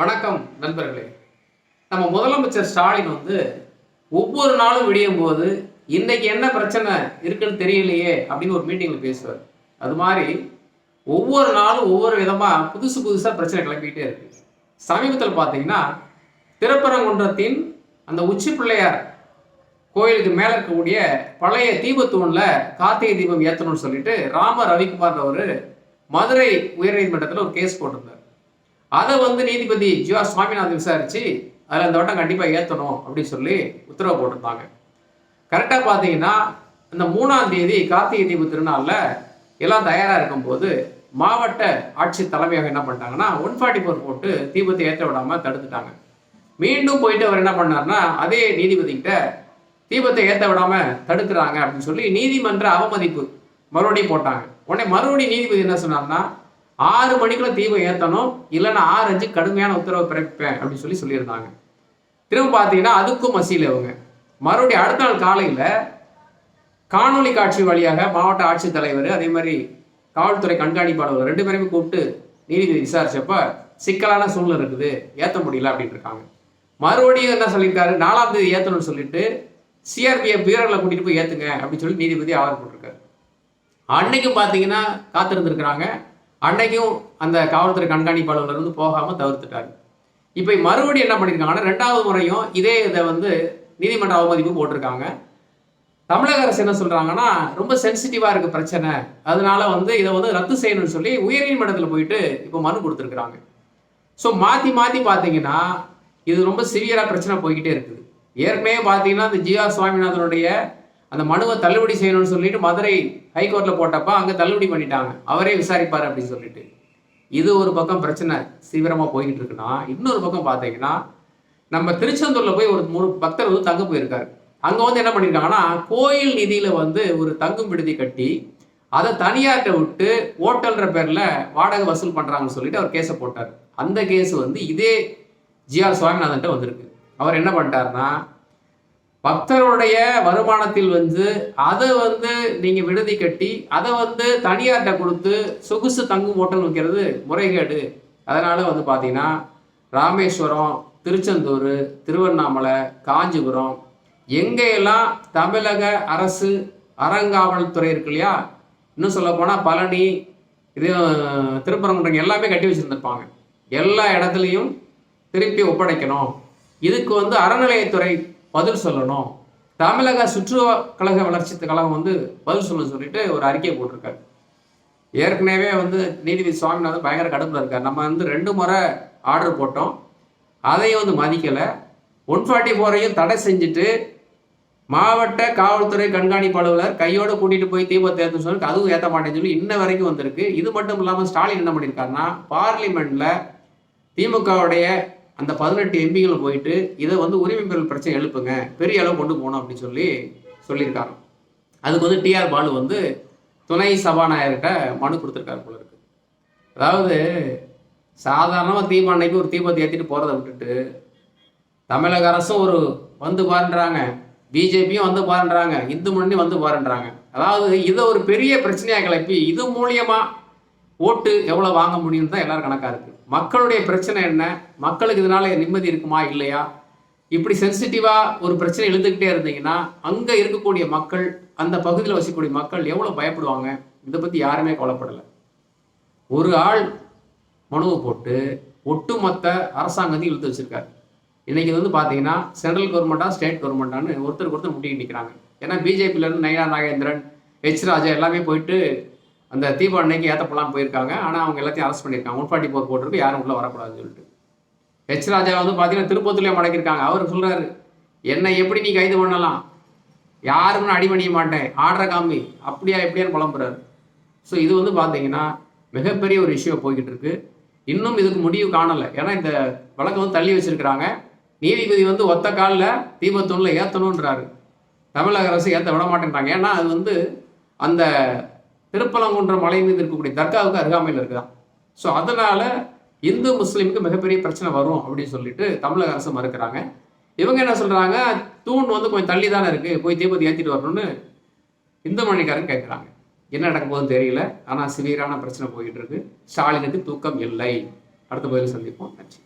வணக்கம் நண்பர்களே. நம்ம முதலமைச்சர் ஸ்டாலின் வந்து ஒவ்வொரு நாளும் விடியும் போது இன்னைக்கு என்ன பிரச்சனை இருக்குன்னு தெரியலையே அப்படின்னு ஒரு மீட்டிங்ல பேசுவார். அது மாதிரி ஒவ்வொரு நாளும் ஒவ்வொரு விதமா புதுசு புதுசா பிரச்சனை கிளம்பிக்கிட்டே இருக்கு. சமீபத்தில் பார்த்தீங்கன்னா திருப்பரங்குன்றத்தின் அந்த உச்சி பிள்ளையார் கோயிலுக்கு மேலே இருக்கக்கூடிய பழைய தீபத்தூணில் கார்த்திகை தீபம் ஏற்றணும்னு சொல்லிட்டு ராம ரவிக்குமார் அவர் மதுரை உயர்நீதிமன்றத்தில் ஒரு கேஸ் போட்டிருந்தார். அதை வந்து நீதிபதி ஜிவா சுவாமிநாதன் விசாரிச்சு அதில் அந்த வட்டம் கண்டிப்பாக ஏற்றணும் அப்படின்னு சொல்லி உத்தரவு போட்டிருந்தாங்க. கரெக்டாக பார்த்தீங்கன்னா இந்த மூணாம் தேதி கார்த்திகை தீப திருநாளில் எல்லாம் தயாராக இருக்கும்போது மாவட்ட ஆட்சி தலைமையாக என்ன பண்ணிட்டாங்கன்னா ஒன் ஃபார்ட்டி ஃபோர் போட்டு தீபத்தை ஏற்ற விடாமல் தடுத்துட்டாங்க. மீண்டும் போயிட்டு அவர் என்ன பண்ணார்னா அதே நீதிபதிகிட்ட தீபத்தை ஏற்ற விடாமல் தடுக்கிறாங்க அப்படின்னு சொல்லி நீதிமன்ற அவமதிப்பு மறுபடியும் போட்டாங்க. உடனே மறுபடியும் நீதிபதி என்ன சொன்னார்னா ஆறு மணிக்குள்ள தீபம் ஏற்றணும் இல்லைன்னா ஆறு அஞ்சு கடுமையான உத்தரவை பிறப்பிப்பேன் அப்படின்னு சொல்லி சொல்லியிருந்தாங்க. திரும்ப பார்த்தீங்கன்னா அதுக்கும் மசியில் அவங்க மறுபடியும் அடுத்த நாள் காலையில் காணொலி காட்சி வழியாக மாவட்ட ஆட்சித்தலைவர் அதே மாதிரி காவல்துறை கண்காணிப்பாளர் ரெண்டு பேருமே கூப்பிட்டு நீதிபதி விசாரிச்சப்ப சிக்கலான சூழ்நிலை இருக்குது ஏற்ற முடியல அப்படின்னு இருக்காங்க. மறுபடியும் என்ன சொல்லியிருக்காரு? நாலாம் தேதி ஏற்றணும்னு சொல்லிட்டு சிஆர்பிஎஃப் வீரர்களை கூட்டிட்டு போய் ஏற்றுங்க அப்படின்னு சொல்லி நீதிபதி ஆதரவு போட்டிருக்காரு. அன்னைக்கும் பார்த்தீங்கன்னா காத்திருந்துருக்குறாங்க. அன்னைக்கும் அந்த காவல்துறை கண்காணிப்பாளர்கள் இருந்து போகாமல் தவிர்த்துட்டாங்க இப்போ மறுபடியும் என்ன பண்ணியிருக்காங்கன்னா ரெண்டாவது முறையும் இதே இதை வந்து நீதிமன்ற அவமதிப்பு போட்டிருக்காங்க. தமிழக அரசு என்ன சொல்கிறாங்கன்னா ரொம்ப சென்சிட்டிவாக இருக்குது பிரச்சனை. அதனால வந்து இதை வந்து ரத்து செய்யணும்னு சொல்லி உயர்நீதிமன்றத்தில் போயிட்டு இப்போ மனு கொடுத்துருக்குறாங்க. ஸோ மாற்றி மாற்றி பார்த்தீங்கன்னா இது ரொம்ப சிவியராக பிரச்சனை போய்கிட்டே இருக்குது. ஏற்கனவே பார்த்தீங்கன்னா இந்த ஜிஆர் சுவாமிநாதனுடைய அந்த மனுவை தள்ளுபடி செய்யணும்னு சொல்லிட்டு மதுரை ஹைகோர்ட்டில் போட்டப்ப அங்கே தள்ளுபடி பண்ணிட்டாங்க. அவரே விசாரிப்பார் அப்படின்னு சொல்லிட்டு. இது ஒரு பக்கம் பிரச்சனை தீவிரமாக போய்கிட்டு இருக்குன்னா இன்னொரு பக்கம் பார்த்தீங்கன்னா நம்ம திருச்செந்தூரில் போய் ஒரு மூணு பக்தர் வந்து தங்க போயிருக்காரு. அங்கே வந்து என்ன பண்ணியிருக்காங்கன்னா கோயில் நிதியில் வந்து ஒரு தங்கும் விடுதி கட்டி அதை தனியார்கிட்ட விட்டு ஓட்டல்ன்ற பேரில் வாடகை வசூல் பண்ணுறாங்கன்னு சொல்லிட்டு அவர் கேஸை போட்டார். அந்த கேஸ் வந்து இதே ஜிஆர் சுவாமிநாதன்ட்ட வந்திருக்கு. அவர் என்ன பண்ணிட்டாருன்னா பக்தருடைய வருமானத்தில் வந்து அதை வந்து நீங்க விடுதி கட்டி அதை வந்து தனியார்கிட்ட கொடுத்து சொகுசு தங்கும் ஹோட்டல் வைக்கிறது முறைகேடு. அதனால வந்து பார்த்தீங்கன்னா ராமேஸ்வரம் திருச்செந்தூர் திருவண்ணாமலை காஞ்சிபுரம் எங்கெல்லாம் தமிழக அரசு அறங்காவல்துறை இருக்கு இல்லையா? இன்னும் சொல்லப்போனால் பழனி இது திருப்பரங்குன்றம் எல்லாமே கட்டி வச்சுருந்துருப்பாங்க. எல்லா இடத்துலையும் திருப்பி ஒப்படைக்கணும். இதுக்கு வந்து அறநிலையத்துறை பதில் சொல்லணும். தமிழக சுற்றுலா கழக வளர்ச்சி கழகம் வந்து பதில் சொல்லணும்னு சொல்லிட்டு ஒரு அறிக்கை போட்டிருக்காரு. ஏற்கனவே வந்து நீதிபதி சுவாமிநாதன் பயங்கர கடுப்பில் இருக்கார். நம்ம வந்து ரெண்டு முறை ஆர்டர் போட்டோம். அதையும் வந்து மதிக்கலை. ஒன் ஃபார்ட்டி ஃபோரையும் தடை செஞ்சுட்டு மாவட்ட காவல்துறை கண்காணிப்பாளர் கையோடு கூட்டிட்டு போய் தீபத்தை ஏற்ற சொல்லி அதுவும் ஏற்ற மாட்டேன்னு சொல்லி இன்ன வரைக்கும் வந்திருக்கு. இது மட்டும் இல்லாமல் ஸ்டாலின் என்ன பண்ணியிருக்காருன்னா பார்லிமெண்ட்டில் திமுகவுடைய அந்த பதினெட்டு எம்பிகள் போயிட்டு இதை வந்து உரிமை பெறல் பிரச்சனை எழுப்புங்க பெரிய அளவு கொண்டு போகணும் அப்படின்னு சொல்லி சொல்லியிருக்காங்க அதுக்கு வந்து டிஆர் பாலு வந்து துணை சபாநாயகர்கிட்ட மனு கொடுத்துருக்காரு போல இருக்கு. அதாவது சாதாரணமாக தீபம் அன்னைக்கு ஒரு தீபத்தை ஏற்றிட்டு போகிறத விட்டுட்டு தமிழக அரசும் ஒரு வந்து பாருன்றாங்க பிஜேபியும் வந்து பாருன்றாங்க இந்து முன்னணி வந்து பாருன்றாங்க. அதாவது இதை ஒரு பெரிய பிரச்சனையாக கிளப்பி இது மூலியமாக ஓட்டு எவ்வளோ வாங்க முடியும்னு தான் எல்லோரும் கணக்காக இருக்குது மக்களுடைய பிரச்சனை என்ன? மக்களுக்கு இதனால நிம்மதி இருக்குமா? இல்லையா? இப்படி சென்சிட்டிவாக ஒரு பிரச்சனை எழுந்துக்கிட்டே இருந்தீங்கன்னா அங்கே இருக்கக்கூடிய மக்கள் அந்த பகுதியில் வசிக்கக்கூடிய மக்கள் எவ்வளோ பயப்படுவாங்க? இதை பற்றி யாருமே கவலைப்படலை. ஒரு ஆள் மனுவை போட்டு ஒட்டுமொத்த அரசாங்கத்தையும் இழுத்து வச்சிருக்காரு. இன்னைக்கு வந்து பார்த்தீங்கன்னா சென்ட்ரல் கவர்மெண்ட்டா ஸ்டேட் கவர்மெண்ட்டான்னு ஒருத்தருக்கு ஒருத்தர் முட்டிக்கிட்டு நிற்கிறாங்க ஏன்னா பிஜேபியிலேருந்து நயனா நாகேந்திரன் ஹெச் ராஜா எல்லாமே போயிட்டு அந்த தீபம் அன்னைக்கு ஏற்றப்படலான்னு போயிருக்காங்க. ஆனால் அவங்க எல்லாத்தையும் அரெஸ்ட் பண்ணியிருக்காங்க. ஒன் ஃபார்ட்டி ஃபோர் போட்டிருக்கு. யாரும் உள்ளே வரக்கூடாதுன்னு சொல்லிட்டு. ஹெச் ராஜா வந்து பார்த்தீங்கன்னா திருப்பத்தூர்லேயே மடக்கியிருக்காங்க. அவர் சொல்கிறாரு என்னை எப்படி நீ கைது பண்ணலாம்? யாருக்கும் நான் அடிபணிய மாட்டேன். ஆர்டரை காமி. அப்படியா எப்படியான்னு புலம்புறாரு. ஸோ இது வந்து பார்த்தீங்கன்னா மிகப்பெரிய ஒரு இஷ்யூ போய்கிட்டு இருக்கு இன்னும் இதுக்கு முடிவு காணலை. ஏன்னா இந்த வழக்கு வந்து தள்ளி வச்சிருக்கிறாங்க. நீதிபதி வந்து ஒத்த காலில் தீபத்தூணில் ஏற்றணுன்றாரு தமிழக அரசு ஏற்ற விட மாட்டேன்றாங்க. ஏன்னா அது வந்து அந்த திருப்பலங்குன்ற மலை மீது இருக்கக்கூடிய தர்காவுக்கு அருகாமையில் இருக்குதான். ஸோ அதனால இந்து முஸ்லீமுக்கு மிகப்பெரிய பிரச்சனை வரும் அப்படின்னு சொல்லிட்டு தமிழக அரசு மறுக்கிறாங்க. இவங்க என்ன சொல்றாங்க? தூண் வந்து கொஞ்சம் தள்ளி தானே இருக்கு. போய் தீபத்தை ஏற்றிட்டு வரணும்னு இந்து மணிக்காரன் கேட்குறாங்க என்ன நடக்க போகுதுன்னு தெரியல. ஆனால் சிவியரான பிரச்சனை போயிட்டு இருக்கு. ஸ்டாலினுக்கு தூக்கம் இல்லை. அடுத்த பதில் சந்திப்போம். நன்றி.